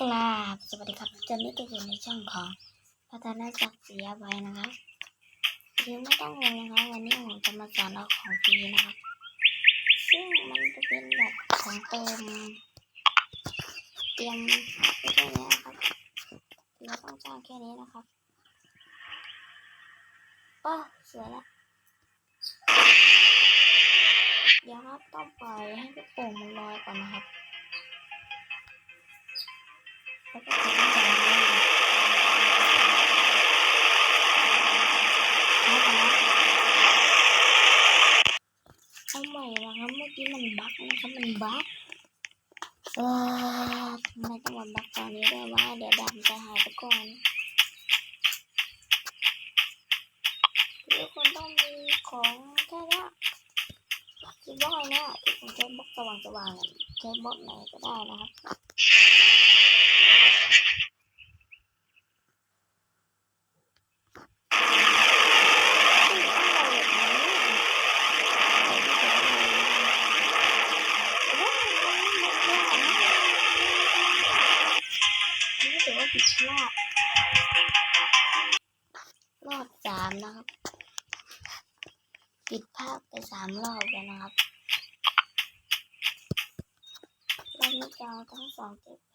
กราบสวัสดีครับจนนี้ก็อยู่ในช่องของพัฒนาจักรเสียไว้นะครับคือไม่ต้องงงนะครับวันนี้ผมจะมาสอนเอาของฟรีนะครับ ซึ่งมันจะเป็นแบบของเติมเตรียมไว้แค่นี้นะครับเราต้องจ้างแค่นี้นะครับป้อสวยละเดี๋ยวครับต้องปล่อยให้ลูกโป่งมันลอยก่อนนะครับ แล้วก็ทิ้งไว้แล้วก็นะเอาใหม่นะครับเมื่อกี้มันบั๊กนะครับมันบั๊กเออทำไมต้องมาบั๊กตอนนี้ด้วยว่าเดี๋ยวดำจะหายไปก่อนทุกคนต้องมีของแค่นี้คิดว่าไงเนี่ยที่ผมใช้บล็อกสว่างๆใช้บล็อกไหนก็ได้นะครับือว่าผิดพลาดรอบสามนะครับ ปิดภาพไปสามรอบแล้วนะครับรอบนี้จะเอาทั้งสองเจ็บไป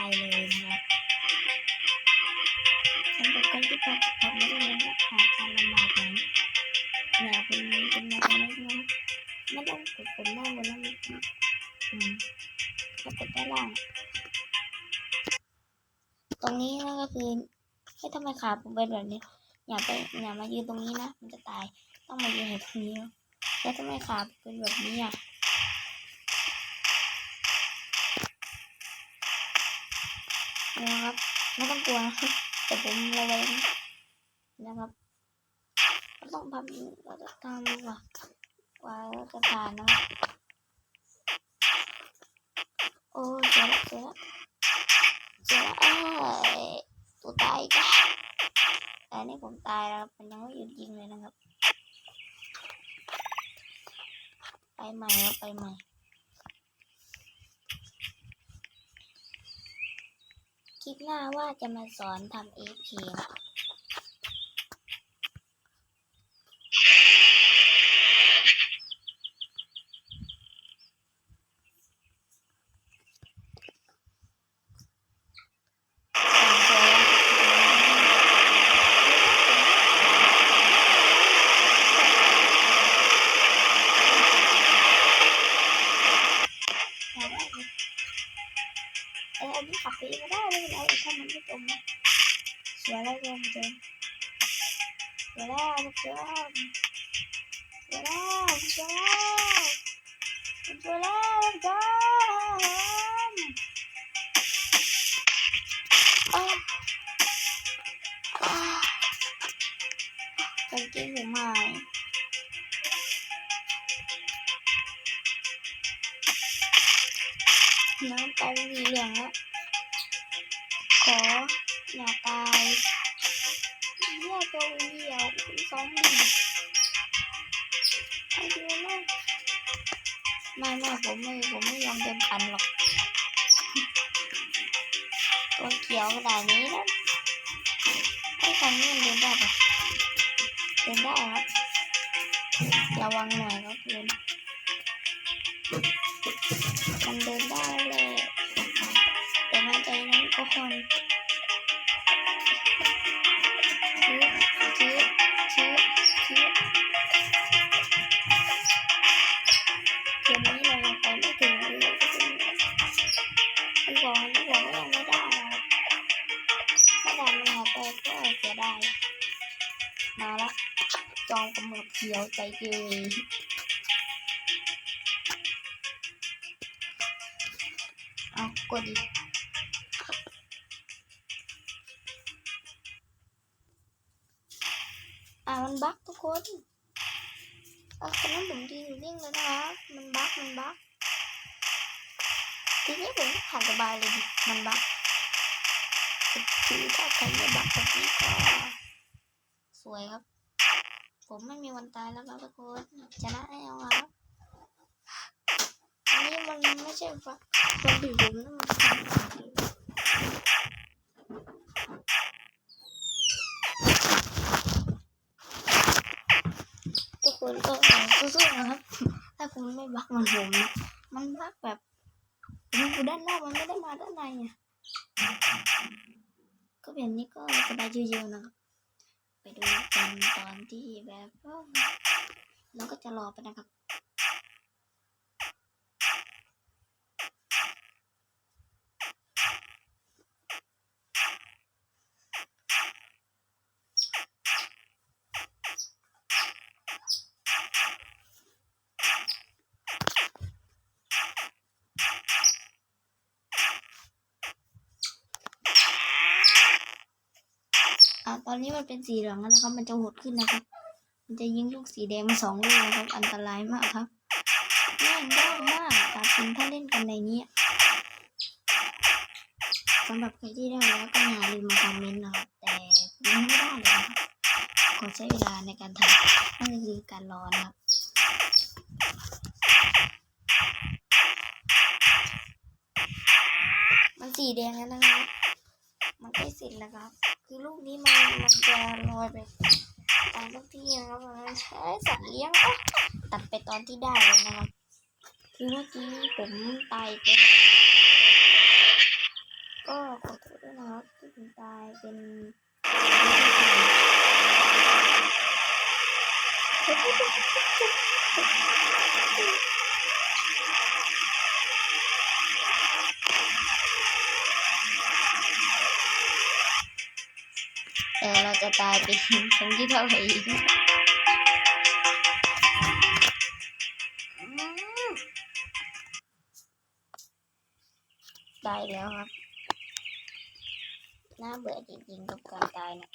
ไปเลยนะครับสำหรับคนที่พอจะทำไม่ได้นะครับหาการลำบากนั้นอย่าเป็นเป็นมาทำให้นะไม่ต้องกดปุ่มด้านบนนั่นอืมก็กดด้านล่าง ตรงนี้นะก็คือให้ทำไมขาผมเป็นแบบนี้ อย่าไปอย่ามายืนตรงนี้นะ มันจะตาย ต้องมายืนตรงนี้ แล้วทำไมขาเป็นแบบนี้อะ นะครับ ไม่ต้องกลัวนะครับแต่ผมระแวงนะครับเราต้องทำเราจะทำดีกว่ากว่าจะผ่านนะครับโอ้เจอเจอเจอแล้วเอ้ยตัวตายจ้ะแต่นี่ผมตายแล้วมันยังไม่หยุดยิงเลยนะครับ ไปใหม่แล้วไปใหม่ ลิปหน้าว่าจะมาสอนทำ AP นะส เกงผมหายน้ำตาสีเหลืองแล้วขออย่าตายเยี่ยตัวเหี่ยวซ้อมดิไอ้เดียวนะไม่ไม่ผมไม่ผมไม่ยอมเดินพันหรอก ตัวเขียวขนาดนี้แล้วไอ้คันนี้มันเดินได้ปะ นได้ครับ ระวังหน่อยครับเพื่อนมันเดินำกับเขียวใจเกเรเอากดดิอ่ามันบั๊กทุกคนอะตอนนั้นผมยืนอยู่นิ่งเลยนะครับ มันบั๊กมันบั๊กทีนี้ผมผ่านสบายเลยดิมันบั๊กคือถ้าใครไม่บั๊กแบบนี้ก็สวยครับ ผมไม่มีวันตายแล้วครับทุกคนชนะแน่นอนครับอันนี้มันไม่ใช่ฟักความผิดผมนะมันทุกคนก็สู้ๆนะครับ ถ้าคุณไม่บักมันผมนะมันบักแบบมันอยู่ด้านนอกมันไม่ได้มาด้านในอะก็แบบนี้ก็สบายเยอะๆนะครับ ไปดูกันตอนที่แบบเราก็จะรอไปนะครับ อ่าตอนนี้มันเป็นสีเหลืองแล้วนะครับ มันจะหดขึ้นนะครับ มันจะยิงลูกสีแดงมาสองลูกนะครับ อันตรายมากครับเล่นยากมากตาจริงถ้าเล่นกันในนี้สำหรับใครที่ได้แล้วก็อย่าลืมมาคอมเมนต์นะครับแต่ยังไม่ได้เลยครับขอใช้เวลาในการทำนั่นคือการรอนะครับมันสีแดงแล้วนะครับ มันใกล้เสร็จแล้วครับ คือลูกนี้มันมันจะลอยไปตามทุกที่นะครับมันใช้สัตว์เลี้ยงก็ตัดไปตอนที่ได้เลยนะครับคือเมื่อกี้ผมตายเป็นก็ขอโทษด้วยนะครับที่ผมตายเป็นแต่เราจ จะตายเป็นครั้งที่เท่าไหร่อีกอืมได้แล้วครับ น่าเบื่อจริงๆกับการตายเนี่ย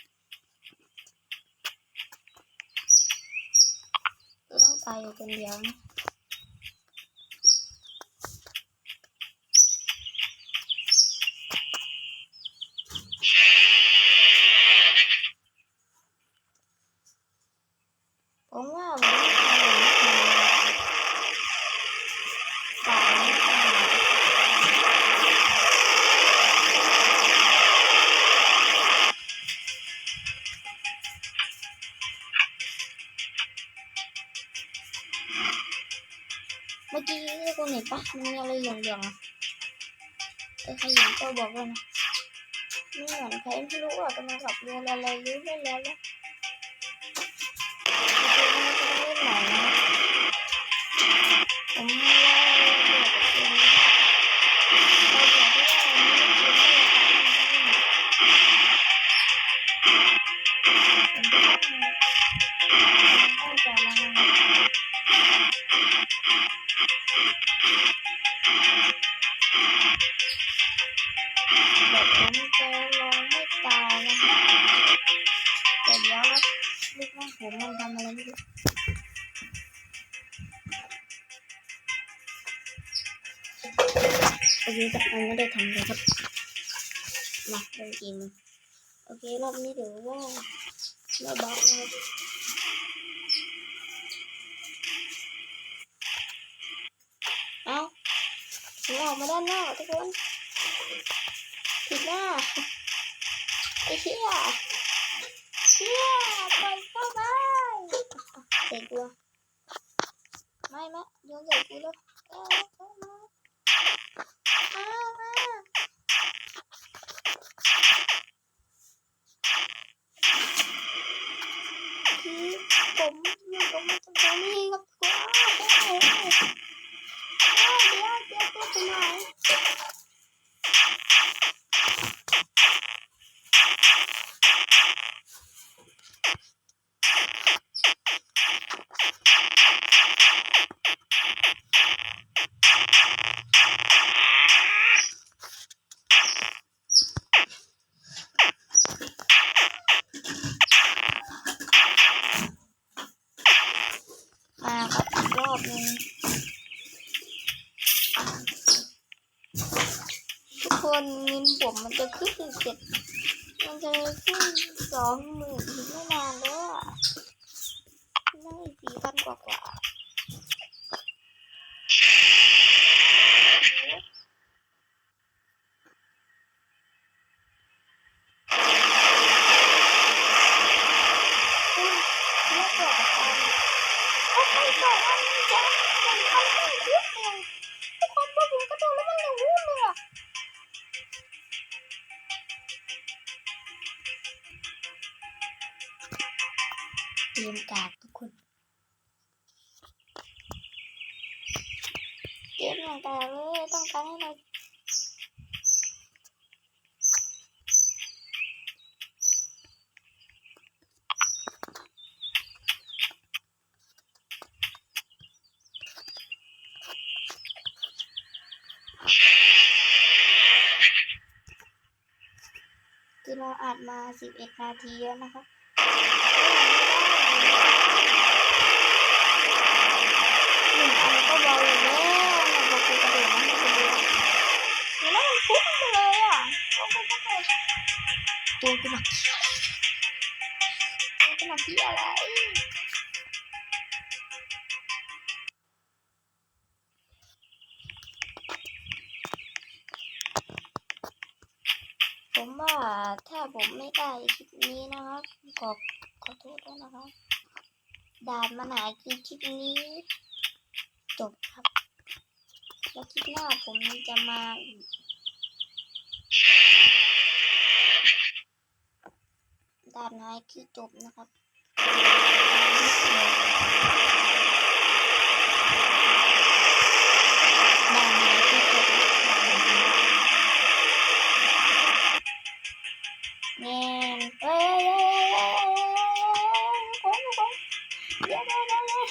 ต้องตายอยู่คนเดียวนะ กี้คุณเห็นปะมันมีอะไรเหลืองๆอะเออใครเห็นก็บอกด้วยนะไม่เหมือนใครไม่รู้อะกำลังขับเรืออะไรรู้ไม่แล้วแล้ว โอเคแต่มันไม่ได้ทำเลยครับมาเล่นเกมโอเครอบนี้เดี๋ยวว่าไม่บล็อกนะครับเอาผมออกมาด้านนอกทุกคนผิดหน้าไอ้เหี้ยเหี้ยปล่อยเข้าไปเด็กกูไม่ไม่โยนใส่กูแล้ว ผมอยู่ตรงนี้ตรงนี้ครับว้าวเดี๋ยวเดี๋ยวตัวไปไหน อยเนเงินผมมันจะขึ้นเจ็ดมันจะขึ้นสองหมื่นอีกไม่นานแล้วอะนั่งอีกสี่พันกว่ากว่าอุ๊ยแล้วก่อนอันโอ้ยก่อนอันจะมันทำให้เยอะเลย กคนกผมกระโดดแล้วมันอย่างวุ่นเลยอะเตรียมการทุกคนเตรียมอย่างแต่เลยต้องการให้เราคื อเราอัดมา11นาทีแล้วนะคะหนึ่งอันก็เบาอยู่แล้วมันบอกกูกระโดดมันจะเดียวแล้วมันพุ่งเลยอะโอ้กูกระโดดตัวกูมาเกี่ยตัวกูมาเกี่ยอะไร ถ้าผมไม่ได้คลิปนี้นะครับขอขอโทษด้วยนะครับด่านมาหาคือคลิปนี้ จบครับ แล้วคลิปหน้าผมจะมาอีกด่านไหนคือจบนะครับ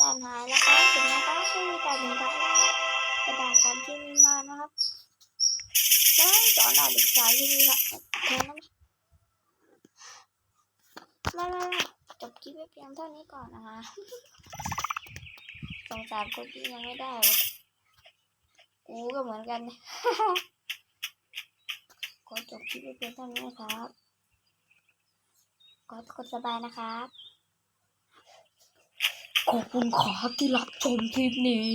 ด่านหายแล้วก็ถึงแล้วก็ชื่อแต่หนึ่งครับกระดาษสามที่มีมานะครับแล้วสอนหน่อยเด็กสาวที่มีละเธอต้อง มามาจบคลิปไว้เพียงเท่านี้ก่อนนะคะสงสารคนที่ยังไม่ได้กูก็เหมือนกันขอจบคลิปไว้เพียงเท่านี้นะครับขอทุกคนสบายนะครับขอบคุณครับที่รับชมคลิปนี้